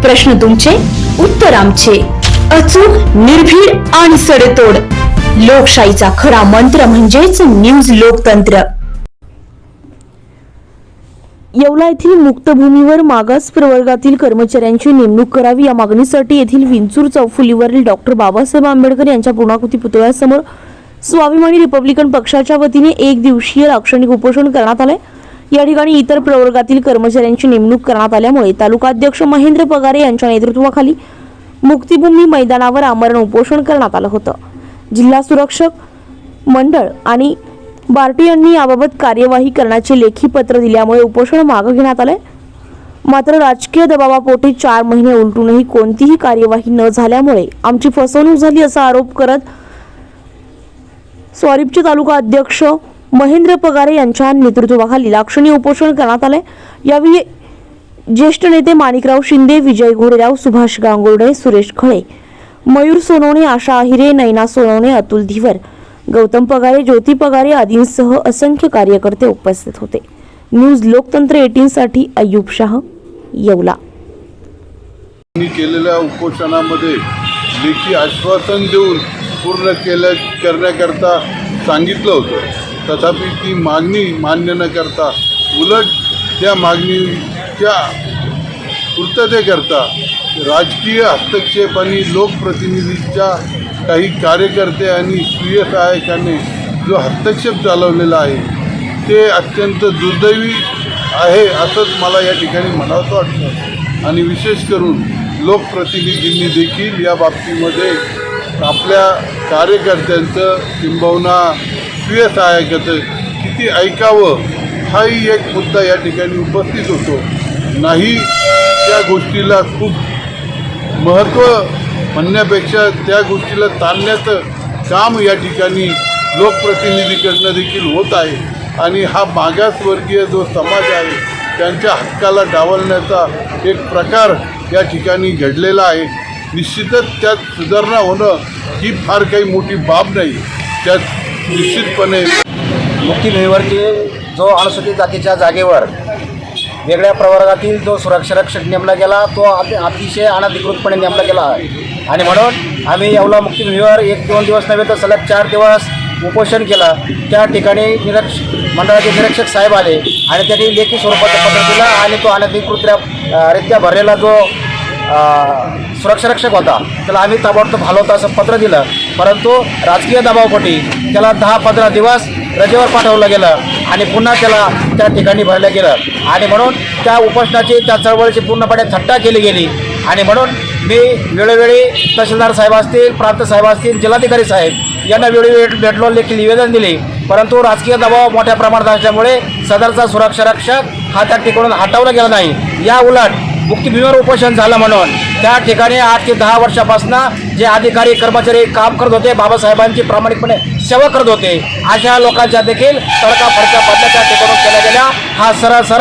प्रश्न तुमचे उत्तर आमचे. अचूक निर्भीड आणि सडेतोड. लोकशाहीचा खरा मंत्र म्हणजेच न्यूज लोकतंत्र. येवला येथील मुक्तभूमीवर मागास प्रवर्गातील कर्मचाऱ्यांची नेमणूक करावी या मागणीसाठी येथील विंचूर चौफुलीवरील डॉक्टर बाबासाहेब आंबेडकर यांच्या पूर्णाकृती पुतळ्यासमोर स्वाभिमानी रिपब्लिकन पक्षाच्या वतीने एक दिवसीय लाक्षणिक उपोषण करण्यात आले या ठिकाणी इतर प्रवर्गातील कर्मचाऱ्यांची नेमणूक करण्यात आल्यामुळे तालुकाध्यक्ष महेंद्र पगारे यांच्या नेतृत्वाखाली मुक्तिभूमी मैदानावर आमरण उपोषण करण्यात आलं होतं. जिल्हा सुरक्षक मंडळ आणि बार्टी यांनी याबाबत कार्यवाही करण्याचे लेखी पत्र दिल्यामुळे उपोषण मागं घेण्यात आलंय. मात्र राजकीय दबावापोटी चार महिने उलटूनही कोणतीही कार्यवाही न झाल्यामुळे आमची फसवणूक झाली असा आरोप करत स्वारीपचे तालुका अध्यक्ष महेंद्र पगारे यांच्या नेतृत्वाखाली लाक्षणीय उपोषण करण्यात आले यावेळी ज्येष्ठ नेते माणिकराव शिंदे विजय घोडेराव सुभाष गांगुर्डे सुरेश खळे मयूर सोनवणे आशा अहिरे नैना सोनवणे अतुल धिवर गौतम पगारे ज्योती पगारे आदींसह असंख्य कार्यकर्ते उपस्थित होते. न्यूज लोकतंत्र एटीन साठी अय्यूब शाह येवला. केलेल्या उपोषणामध्ये लेखी आश्वासन देऊन पूर्ण केल्या करण्याकरता सांगितलं होतं. तथापि ती मागणी मान्य न करता उलट त्या मागणीच्या पूर्ततेकरता राजकीय हस्तक्षेप आणि लोकप्रतिनिधीच्या काही कार्यकर्ते आणि स्वीय सहायकाने जो हस्तक्षेप चालवलेला आहे ते अत्यंत दुर्दैवी आहे असंच मला या ठिकाणी म्हणावं वाटतं. आणि विशेष करून लोकप्रतिनिधींनी देखील या बाबतीमध्ये आपल्या कार्यकर्त्यांचं किंबहुना स्वीय सहायकाचं किती ऐकावं हाही एक मुद्दा या ठिकाणी उपस्थित होतो. नाही त्या गोष्टीला खूप महत्त्व म्हणण्यापेक्षा त्या गोष्टीला ताणण्याचं काम या ठिकाणी लोकप्रतिनिधीकडनं देखील होत आहे. आणि हा मागासवर्गीय जो समाज आहे त्यांच्या हक्काला डावलण्याचा एक प्रकार या ठिकाणी घडलेला आहे. निश्चितच त्यात सुधारणा होणं ही फार काही मोठी बाब नाही. त्यात निश्चितपणे. मुक्तीमेवरती जो अनुसूचित जातीच्या जागेवर वेगळ्या प्रवर्गातील जो सुरक्षारक्षक नेमला गेला तो अति अतिशय अनधिकृतपणे नेमला गेला आहे. आणि म्हणून आम्ही येवला मुक्तीमेवर एक दोन दिवस नव्हे तर सलग चार दिवस उपोषण केलं. त्या ठिकाणी निरक्ष मंडळाचे निरीक्षक साहेब आले आणि त्यांनी लेखी स्वरूपाचं पत्र दिलं आणि तो अनधिकृतरित्या रित्या भरलेला जो सुरक्षारक्षक होता. त्याला आम्ही ताबडतोब हलवतो असं पत्र दिलं. परंतु राजकीय दबावपोटी त्याला दहा पंधरा दिवस रजेवर पाठवलं गेलं आणि पुन्हा त्याला त्या ठिकाणी भरलं गेलं. आणि म्हणून त्या उपोषणाची त्या चळवळीची पूर्णपणे थट्टा केली गेली. आणि म्हणून मी वेळोवेळी तहसीलदार साहेब असतील प्रांत साहेब असतील जिल्हाधिकारी साहेब यांना वेळोवेळी भेटलो देखील निवेदन दिले. परंतु राजकीय दबाव मोठ्या प्रमाणात असल्यामुळे सदरचा सुरक्षारक्षक हा त्या ठिकाणून हटवला गेला नाही. या उलट मुक्तीभूमीवर उपोषण झालं म्हणून. त्या ठिकाणी आठ ते दहा वर्षापासून जे अधिकारी कर्मचारी काम करत होते बाबासाहेबांची प्रामाणिकपणे सेवा करत होते अशा लोकांच्या देखील तडका फडका बदल्या त्या ठिकाणी केल्या गेल्या. हा सरळ सरळ